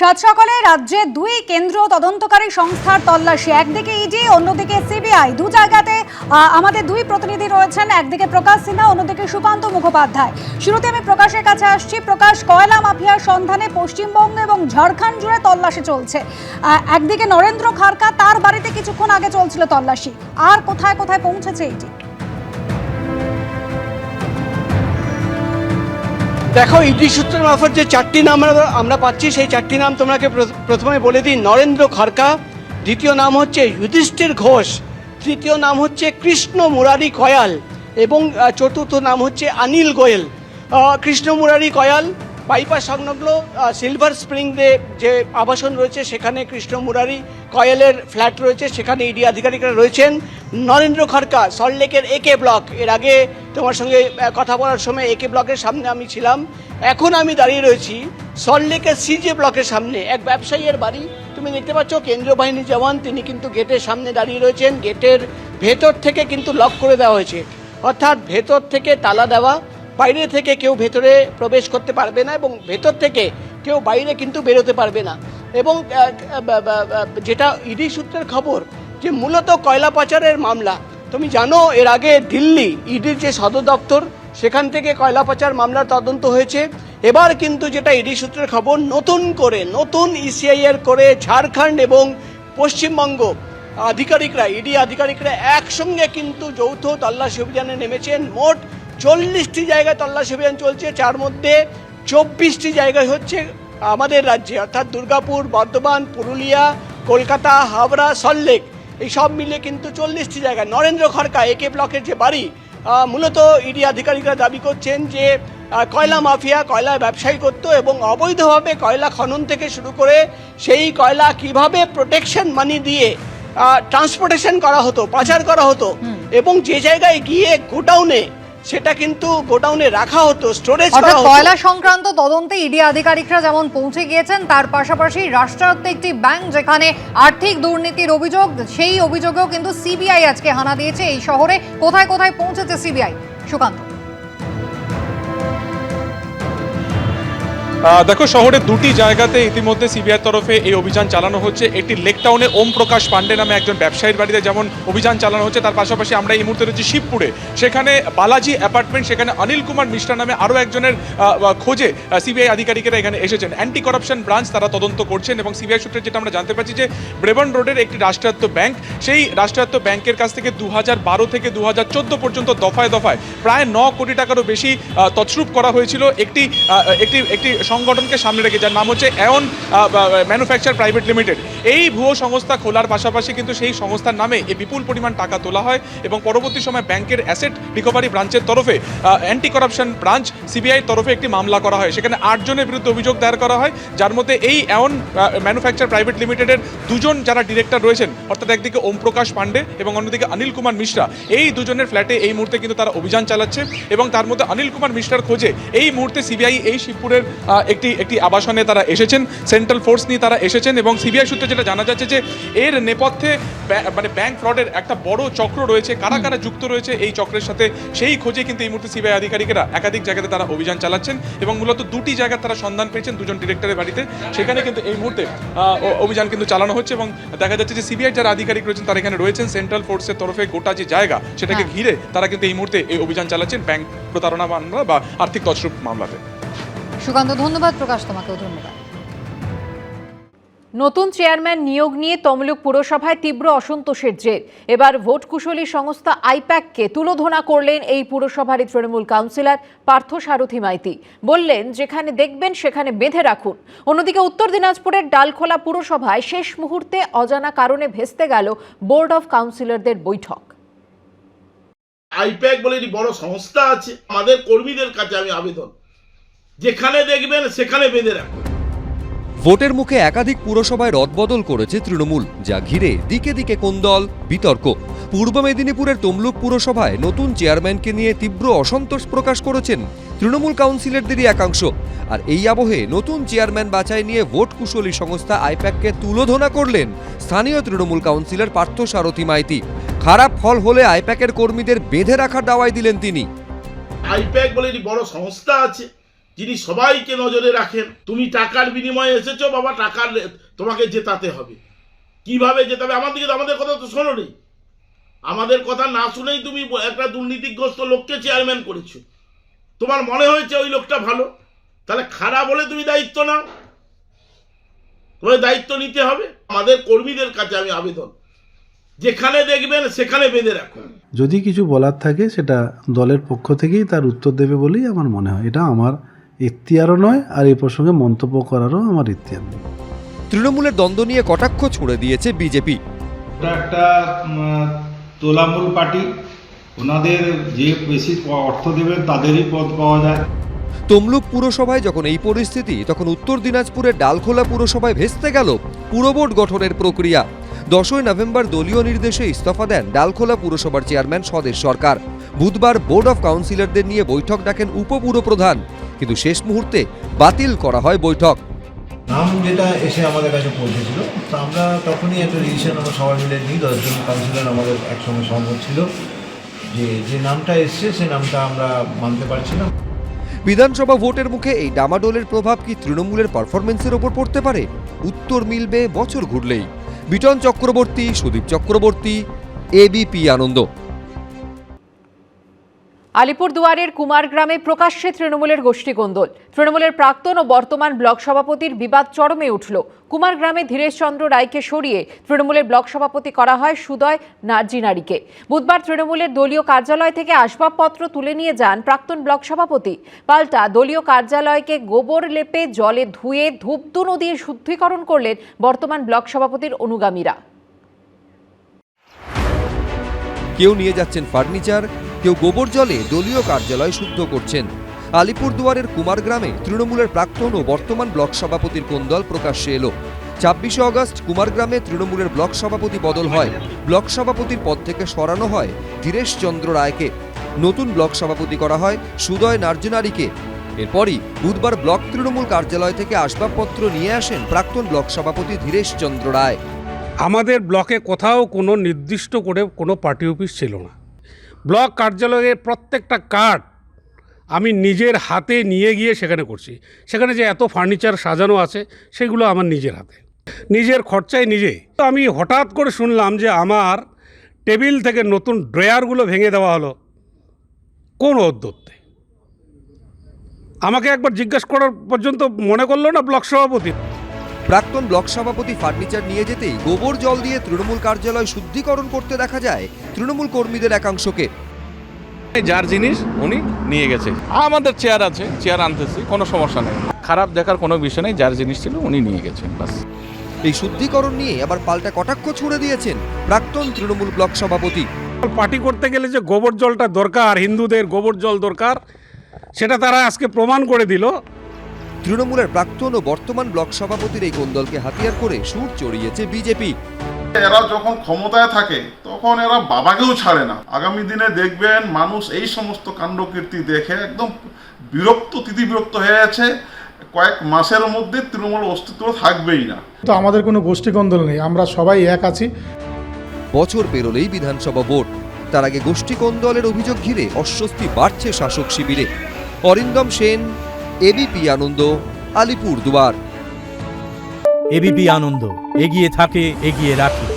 সাত সকালে রাজ্যে দুই কেন্দ্র তদন্তকারী সংস্থার তল্লাশি, একদিকে ইডি অন্যদিকে সিবিআই দু জায়গাতে আমাদের দুই প্রতিনিধি রয়েছেন, একদিকে প্রকাশ সিনহা, অন্যদিকে সুকান্ত মুখোপাধ্যায়। শুরুতে আমি প্রকাশের কাছে আসছি। প্রকাশ, কয়লা মাফিয়ার সন্ধানে পশ্চিমবঙ্গ এবং ঝাড়খণ্ড জুড়ে তল্লাশি চলছে। একদিকে নরেন্দ্র খারকা তার বাড়িতে কিছুক্ষণ আগে চলছিল তল্লাশি। আর কোথায় কোথায় পৌঁছেছে ইডি দেখো, ইডি সূত্রের মারফত যে চারটি নাম আমরা- পাচ্ছি, সেই চারটি নাম তোমাকে প্র- প্রথমে বলে দিই, নরেন্দ্র খড়কা, দ্বিতীয় নাম হচ্ছে যুধিষ্ঠির ঘোষ, তৃতীয় নাম হচ্ছে কৃষ্ণ মুরারি কয়াল, এবং চতুর্থ নাম হচ্ছে অনিল গোয়েল। কৃষ্ণ মুরারি কয়াল, বাইপাস সংলগ্ন সিলভার স্প্রিংয়ে যে আবাসন রয়েছে, সেখানে কৃষ্ণ মুরারি কয়েলের ফ্ল্যাট রয়েছে, সেখানে ইডি আধিকারিকরা রয়েছেন। নরেন্দ্র খড়কা, সল্টলেকের একে ব্লক, এর আগে তোমার সঙ্গে কথা বলার সময় একে ব্লকের সামনে আমি ছিলাম। এখন আমি দাঁড়িয়ে রয়েছি সল্টলেকের সিজে ব্লকের সামনে। এক ব্যবসায়ীর বাড়ি। তুমি দেখতে পাচ্ছ, কেন্দ্রীয় বাহিনীর জওয়ান, তিনি কিন্তু গেটের সামনে দাঁড়িয়ে রয়েছেন। গেটের ভেতর থেকে কিন্তু লক করে দেওয়া হয়েছে। অর্থাৎ ভেতর থেকে তালা দেওয়া, বাইরে থেকে কেউ ভেতরে প্রবেশ করতে পারবে না এবং ভেতর থেকে কেউ বাইরে কিন্তু বেরোতে পারবে না। এবং যেটা ইডি সূত্রের খবর যে মূলত কয়লা পাচারের মামলা তুমি জানো, এর আগে দিল্লি, ইডির যে সদর দপ্তর, সেখান থেকে কয়লা পাচার মামলার তদন্ত হয়েছে। এবার কিন্তু যেটা ইডি সূত্রের খবর, নতুন করে, নতুন ইসিআইয়ের করে ঝাড়খণ্ড এবং পশ্চিমবঙ্গ আধিকারিকরা, ইডি আধিকারিকরা একসঙ্গে কিন্তু যৌথ তল্লাশি অভিযানে নেমেছেন। মোট চল্লিশটি জায়গায় তল্লাশি অভিযান চলছে, যার মধ্যে চব্বিশটি জায়গায় হচ্ছে আমাদের রাজ্যে, অর্থাৎ দুর্গাপুর, বর্ধমান, পুরুলিয়া, কলকাতা, হাওড়া, সল্টলেক। এই সব মিলে কিন্তু চল্লিশটি জায়গায় নরেন্দ্র খড়কা একে ব্লকের যে বাড়ি মূলত ইডি আধিকারিকরা দাবি করছেন যে কয়লা মাফিয়া কয়লা ব্যবসায়ী করত এবং অবৈধভাবে কয়লা খনন থেকে শুরু করে সেই কয়লা কীভাবে প্রোটেকশন মানি দিয়ে ট্রান্সপোর্টেশন করা হতো পাচার করা হতো এবং যে জায়গায় গিয়ে গোডাউনে সেটা কিন্তু গোডাউনে রাখা হতো স্টোরেজ করা হতো। কয়লা সংক্রান্ত তদন্তে ইডি আধিকারিকরা যেমন পৌঁছে গিয়েছেন তার পাশাপাশি রাষ্ট্রায়ত্ত একটি ব্যাংক যেখানে আর্থিক দুর্নীতির অভিযোগ সেই অভিযোগেও কিন্তু সিবিআই আজকে হানা দিয়েছে এই শহরে। কোথায় কোথায় পৌঁছেছে সিবিআই? সুকান্ত। দেখো, শহরের দুটি জায়গাতে ইতিমধ্যে সিবিআই তরফে এই অভিযান চালানো হচ্ছে। একটি লেক টাউনে ওম প্রকাশ পান্ডে নামে একজন ব্যবসায়ীর বাড়িতে যেমন অভিযান চালানো হচ্ছে, তার পাশাপাশি আমরা এই মুহূর্তে রয়েছি শিবপুরে। সেখানে বালাজি অ্যাপার্টমেন্ট, সেখানে অনিল কুমার মিশ্রা নামে আরও একজনের খোঁজে সিবিআই আধিকারিকেরা এখানে এসেছেন। অ্যান্টি করাপশন ব্রাঞ্চ তারা তদন্ত করছেন এবং সিবিআই সূত্রে যেটা আমরা জানতে পারছি যে ব্রেবন রোডের একটি রাষ্ট্রায়ত্ত ব্যাংক, সেই রাষ্ট্রায়ত্ত ব্যাংকের কাছ থেকে দু বারো থেকে দু হাজার চোদ্দ পর্যন্ত দফায় দফায় প্রায় ন কোটি টাকারও বেশি তছরূপ করা হয়েছিল। একটি একটি একটি সংগঠনকে সামনে রেখে যার নাম হচ্ছে অ্যাওন ম্যানুফ্যাকচার প্রাইভেট লিমিটেড এই ভুয়ো সংস্থা খোলার পাশাপাশি কিন্তু সেই সংস্থার নামে এই বিপুল পরিমাণ টাকা তোলা হয় এবং পরবর্তী সময় ব্যাংকের অ্যাসেট রিকভারি ব্রাঞ্চের তরফে অ্যান্টি করাপশন ব্রাঞ্চ সিবিআই তরফে একটি মামলা করা হয়। সেখানে আটজনের বিরুদ্ধে অভিযোগ দায়ের করা হয়, যার মধ্যে এই অ্যাওন ম্যানুফ্যাকচার প্রাইভেট লিমিটেডের দুজন যারা ডিরেক্টর রয়েছেন, অর্থাৎ একদিকে ওম প্রকাশ পান্ডে এবং অন্যদিকে অনিল কুমার মিশ্রা, এই দুজনের ফ্ল্যাটে এই মুহূর্তে কিন্তু তারা অভিযান চালাচ্ছে এবং তার মধ্যে অনিল কুমার মিশ্রার খোঁজে এই মুহূর্তে সিবিআই এই শিবপুরের একটি একটি আবাসনে তারা এসেছেন সেন্ট্রাল ফোর্স নিয়ে তারা এসেছেন এবং সিবিআই সূত্রে যেটা জানা যাচ্ছে যে এর নেপথ্যে মানে ব্যাংক ফ্রডের একটা বড় চক্র রয়েছে কারা কারা যুক্ত রয়েছে এই চক্রের সাথে সেই খোঁজে কিন্তু এই মুহূর্তে সিবিআই আধিকারিকেরা একাধিক জায়গাতে তারা অভিযান চালাচ্ছেন এবং মূলত দুটি জায়গায় তারা সন্ধান পেয়েছেন দুজন ডিরেক্টরের বাড়িতে সেখানে কিন্তু এই মুহূর্তে অভিযান কিন্তু চালানো হচ্ছে এবং দেখা যাচ্ছে যে সিবিআই যারা আধিকারিক রয়েছেন তারা এখানে রয়েছেন সেন্ট্রাল ফোর্সের তরফে গোটা যে জায়গা সেটাকে হ্যাঁ। ঘিরে তারা কিন্তু এই মুহূর্তে এই অভিযান চালাচ্ছেন ব্যাংক প্রতারণা মামলা বা আর্থিক তছরূপ মামলাতে সুকান্ত, ধন্যবাদ প্রকাশ, তোমাকেও ধন্যবাদ। নতুন চেয়ারম্যান নিয়োগ নিয়ে তমলুক পুরসভায় তীব্র অসন্তোষের জের। এবার ভোট কুশলী সংস্থা আইপ্যাককে তুলোধনা করলেন এই পুরসভারই তৃণমূল কাউন্সিলর পার্থ সারথী মাইতি। বললেন, যেখানে দেখবেন, সেখানে বেঁধে রাখুন। অন্যদিকে উত্তর দিনাজপুরের ডালখোলা পুরসভায় শেষ মুহূর্তে অজানা কারণে ভেস্তে গেল বোর্ড অফ কাউন্সিলরদের বৈঠক। আইপ্যাক বলে বড় সংস্থা আছে। আমাদের কর্মীদের কাছে আমি আবেদন। যেখানে দেখবেন সেখানে বেঁধে রাখুন। ভোটের মুখে একাধিক পুরসভায় রদবদল করেছে তৃণমূল যা ঘিরে দিকে দিকে কোন্দল বিতর্ক। পূর্ব মেদিনীপুরের তমলুক পুরসভায় নতুন চেয়ারম্যানকে নিয়ে তীব্র অসন্তোষ প্রকাশ করেছেন তৃণমূল কাউন্সিলরদেরই একাংশ। আর এই আবহে নতুন চেয়ারম্যান বাছাই নিয়ে ভোট কুশলী সংস্থা আইপ্যাককে তুলোধনা করলেন স্থানীয় তৃণমূল কাউন্সিলর পার্থ সারথী মাইতি। খারাপ ফল হলে আইপ্যাকের কর্মীদের বেঁধে রাখার দাওয়াই দিলেন তিনি। আইপ্যাক বলে বড় সংস্থা আছে। যিনি সবাইকে নজরে রাখেন, তুমি টাকার বিনিময়ে এসেছ, বাবা, টাকার তোমাকে জেতাতে হবে। কীভাবে জেতাবে? আমাদের দিকে তো আমাদের কথা তো শোনো নেই আমাদের কথা না শুনেই তুমি একটা দুর্নীতিগ্রস্ত লোককে চেয়ারম্যান করেছ। তোমার মনে হয়েছে ওই লোকটা ভালো? তাহলে খারাপ হলে তুমি দায়িত্ব নাও। তোমার দায়িত্ব নিতে হবে। আমাদের কর্মীদের কাছে আমি আবেদন। যেখানে দেখবেন, সেখানে বেঁধে রাখুন। যদি কিছু বলার থাকে, সেটা দলের পক্ষ থেকেই তার উত্তর দেবে বলেই আমার মনে হয়। এটা আমার এখতিয়ারও নয় আর এই প্রসঙ্গে মন্তব্য করারও আমার ইখতিয়ার নেই। তৃণমূলের দ্বন্দ্ব নিয়ে কটাক্ষ ছুড়ে দিয়েছে বিজেপি। ওটা একটা তোলামূল পার্টি ওনাদের যে বেশি অর্থ দেবেন তাদেরই পদ পাওয়া যায়। তমলুক পুরসভায় যখন এই পরিস্থিতি তখন উত্তর দিনাজপুরের ডালখোলা পুরসভায় ভেস্তে গেল পুরবোর্ড গঠনের প্রক্রিয়া। দশই নভেম্বর দলীয় নির্দেশে ইস্তফা দেন ডালখোলা পুরসভার চেয়ারম্যান স্বদেশ সরকার। বুধবার বোর্ড অফ কাউন্সিলরদের নিয়ে বৈঠক ডাকেন উপপুরপ্রধান। কিন্তু শেষ মুহূর্তে বাতিল করা হয় বৈঠক। নাম যেটা এসে আমাদের কাছে পৌঁছেছিল তো আমরা তখনই একটা ডিসিশন আমরা সবাই মিলে নিই দশজন কাউন্সিলর আমাদের একসঙ্গে সহমত ছিল যে যে নামটা এসছে সে নামটা আমরা মানতে পারছি না বিধানসভা ভোটের মুখে এই ডামাডোলের প্রভাব কি তৃণমূলের পারফরমেন্সের ওপর পড়তে পারে? উত্তর মিলবে বছর ঘুরলেই। বিটন চক্রবর্তী সুদীপ চক্রবর্তী এবিপি আনন্দ। আলিপুরদুয়ারের কুমারগ্রামে প্রকাশ্যে তৃণমূলের গোষ্ঠীকোন্দল তৃণমূলের প্রাক্তন ও বর্তমান ব্লক সভাপতির বিবাদ চরমে উঠল। কুমারগ্রামে ধীরেশচন্দ্র রায়কে সরিয়ে তৃণমূলের ব্লক সভাপতি করা হয় সুদয় নার্জিনারিকে বুধবার তৃণমূলের দলীয় কার্যালয় থেকে আসবাবপত্র তুলে নিয়ে যান প্রাক্তন ব্লক সভাপতি। পাল্টা দলীয় কার্যালয়কে গোবর লেপে জলে ধুয়ে ধূপধুনো দিয়ে শুদ্ধিকরণ করলেন বর্তমান ব্লক সভাপতির অনুগামীরা। কেউ নিয়ে যাচ্ছেন ফার্নিচার কেউ গোবর জলে দলীয় কার্যালয় শুদ্ধ করছেন। আলিপুরদুয়ারের কুমারগ্রামে তৃণমূলের প্রাক্তন ও বর্তমান ব্লক সভাপতির কোন্দল প্রকাশ্যে এলো? ছাব্বিশে অগস্ট কুমারগ্রামে তৃণমূলের ব্লক সভাপতি বদল হয়। ব্লক সভাপতির পদ থেকে সরানো হয় ধীরেশ চন্দ্র রায়কে। নতুন ব্লক সভাপতি করা হয় সুদয় নার্জনারিকে। এরপরই বুধবার ব্লক তৃণমূল কার্যালয় থেকে আসবাবপত্র নিয়ে আসেন প্রাক্তন ব্লক সভাপতি ধীরেশ চন্দ্র রায়। আমাদের ব্লকে কোথাও কোনো নির্দিষ্ট করে কোনো পার্টি অফিস ছিল না। ব্লক কার্যালয়ের প্রত্যেকটা কার্ড আমি নিজের হাতে নিয়ে গিয়ে সেখানে করছি। সেখানে যে এত ফার্নিচার সাজানো আছে, সেগুলো আমার নিজের হাতে। নিজের খরচায় নিজে। তো আমি হঠাৎ করে শুনলাম যে আমার টেবিল থেকে নতুন ড্রয়ারগুলো ভেঙে দেওয়া হলো। কোন অদ্যত্তে আমাকে একবার জিজ্ঞেস করার পর্যন্ত মনে করল না ব্লক সভাপতি? প্রাক্তন ব্লক সভাপতি ফার্নিচার নিয়ে যেতেই গোবর জল দিয়ে তৃণমূল কার্যালয় শুদ্ধিকরণ করতে দেখা যায় তৃণমূল কর্মীদের একাংশকে। যার জিনিস উনি নিয়ে গেছে। আমাদের চেয়ার আছে চেয়ার আনতেছি কোনো সমস্যা নেই। খারাপ দেখার কোনো বিষয় নেই যার জিনিস ছিল উনি নিয়ে গেছেন বাস এই শুদ্ধিকরণ নিয়ে আবার পাল্টা কটাক্ষ ছুড়ে দিয়েছেন প্রাক্তন তৃণমূল ব্লক সভাপতি। পার্টি করতে গেলে যে গোবর জলটা দরকার হিন্দুদের গোবর জল দরকার সেটা তারা আজকে প্রমাণ করে দিল। তৃণমূলের প্রাক্তন ও বর্তমান ব্লক সভাপতির এই কোন্দলকে হাতিয়ার করে সুর চড়িয়েছে বিজেপি। এরা যখন ক্ষমতায় থাকে তখন এরা বাবাকেও ছাড়ে না। আগামী দিনে দেখবেন মানুষ এই সমস্ত কাণ্ডকীর্তি দেখে একদম বিরক্ত তিথি বিরক্ত হয়ে আছে। কয়েক মাসের মধ্যে তৃণমূল অস্তিত্ব থাকবেই না। তো আমাদের কোনো গোষ্ঠীকন্দল নেই আমরা সবাই এক আছি। বছর পেরোলেই বিধানসভা ভোট। তার আগে গোষ্ঠী কোন্দলের অভিযোগ ঘিরে অস্বস্তি বাড়ছে শাসক শিবিরে। অরিন্দম সেন এবিপি আনন্দ আলিপুরদুয়ার। এবিপি আনন্দ এগিয়ে থাকে এগিয়ে রাখে।